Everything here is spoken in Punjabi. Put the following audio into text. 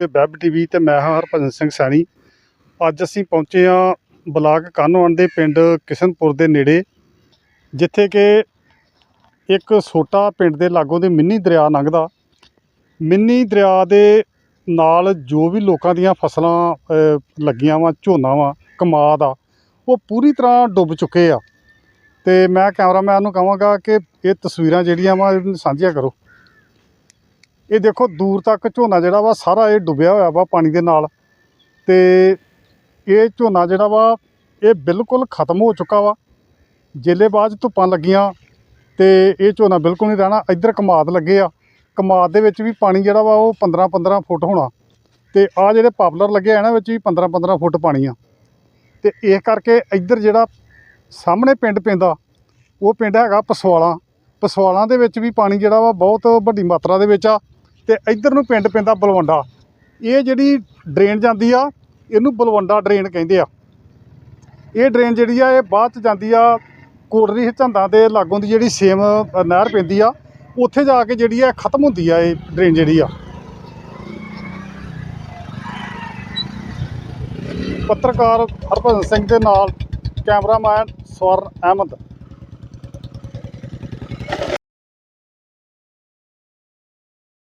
ਤੇ ਵੈਬ ਟੀਵੀ ਤੇ ਮੈਂ ਹਾਂ ਹਰਭਜਨ ਸਿੰਘ ਸੈਣੀ। ਅੱਜ ਅਸੀਂ ਪਹੁੰਚੇ ਹਾਂ ਬਲਾਕ ਕਾਹਨੋਵਨ ਦੇ ਪਿੰਡ ਕਿਸ਼ਨਪੁਰ ਦੇ ਨੇੜੇ, ਜਿੱਥੇ ਕਿ ਇੱਕ ਛੋਟਾ ਪਿੰਡ ਦੇ ਲਾਗੋਂ ਦੇ ਮਿੰਨੀ ਦਰਿਆ ਲੰਘਦਾ। ਮਿੰਨੀ ਦਰਿਆ ਦੇ ਨਾਲ ਜੋ ਵੀ ਲੋਕਾਂ ਦੀਆਂ ਫਸਲਾਂ ਲੱਗੀਆਂ ਵਾ, ਝੋਨਾ ਵਾ, ਕਮਾਦ ਆ, ਉਹ ਪੂਰੀ ਤਰ੍ਹਾਂ ਡੁੱਬ ਚੁੱਕੇ ਆ। ਤੇ ਮੈਂ ਕੈਮਰਾਮੈਨ ਨੂੰ ਕਹਾਂਗਾ ਕਿ ਇਹ ਤਸਵੀਰਾਂ ਜਿਹੜੀਆਂ ਵਾ ਸਾਂਝੀਆਂ ਕਰੋ। ਇਹ ਦੇਖੋ ਦੂਰ ਤੱਕ ਝੋਨਾ ਜਿਹੜਾ ਵਾ, ਸਾਰਾ ਇਹ ਡੁੱਬਿਆ ਹੋਇਆ ਵਾ ਪਾਣੀ ਦੇ ਨਾਲ। ਤੇ ਇਹ ਝੋਨਾ ਜਿਹੜਾ ਵਾ, ਇਹ ਬਿਲਕੁਲ ਖਤਮ ਹੋ ਚੁੱਕਾ ਵਾ। ਜੇਲੇ ਬਾਅਦ 'ਚ ਧੁੱਪਾਂ ਲੱਗੀਆਂ ਤੇ ਇਹ ਝੋਨਾ ਬਿਲਕੁਲ ਨਹੀਂ ਰਹਿਣਾ। ਇੱਧਰ ਕਮਾਦ ਲੱਗੇ ਆ। ਕਮਾਦ ਦੇ ਵਿੱਚ ਵੀ ਪਾਣੀ ਜਿਹੜਾ ਵਾ, ਉਹ 15 15 ਫੁੱਟ ਹੋਣਾ। ਤੇ ਆ ਜਿਹੜੇ ਪਾਪਲਰ ਲੱਗੇ ਆ, ਇਹਨਾਂ ਵਿੱਚ ਵੀ 15 15 ਫੁੱਟ ਪਾਣੀ ਆ। ਤੇ ਇਸ ਕਰਕੇ ਇੱਧਰ ਜਿਹੜਾ ਸਾਹਮਣੇ ਪਿੰਡ ਪੈਂਦਾ, ਉਹ ਪਿੰਡ ਹੈਗਾ ਪਸਵਾਲਾ। ਪਸਵਾਲਾਂ ਦੇ ਵਿੱਚ ਵੀ ਪਾਣੀ ਜਿਹੜਾ ਵਾ, ਬਹੁਤ ਵੱਡੀ ਮਾਤਰਾ ਦੇ ਵਿੱਚ ਆ। ਤੇ ਇੱਧਰ ਨੂੰ ਪਿੰਡ ਪੈਂਦਾ ਬਲਵੰਡਾ। ਇਹ ਜਿਹੜੀ ਡਰੇਨ ਜਾਂਦੀ ਆ, ਇਹਨੂੰ ਬਲਵੰਡਾ ਡਰੇਨ ਕਹਿੰਦੇ ਆ। ਇਹ ਡਰੇਨ ਜਿਹੜੀ ਆ, ਇਹ ਬਾਅਦ ਚ ਜਾਂਦੀ ਆ ਕੋਟਰੀ ਝੰਦਾਂ ਦੇ ਲਾਗੋਂ ਦੀ ਜਿਹੜੀ ਸੇਮ ਨਹਿਰ ਪੈਂਦੀ ਆ, ਉੱਥੇ ਜਾ ਕੇ ਜਿਹੜੀ ਆ ਖਤਮ ਹੁੰਦੀ ਆ ਇਹ ਡਰੇਨ ਜਿਹੜੀ ਆ। ਪੱਤਰਕਾਰ ਹਰਭਜਨ ਸਿੰਘ ਦੇ ਨਾਲ ਕੈਮਰਾਮੈਨ ਸਵਰਨ ਅਹਿਮਦ।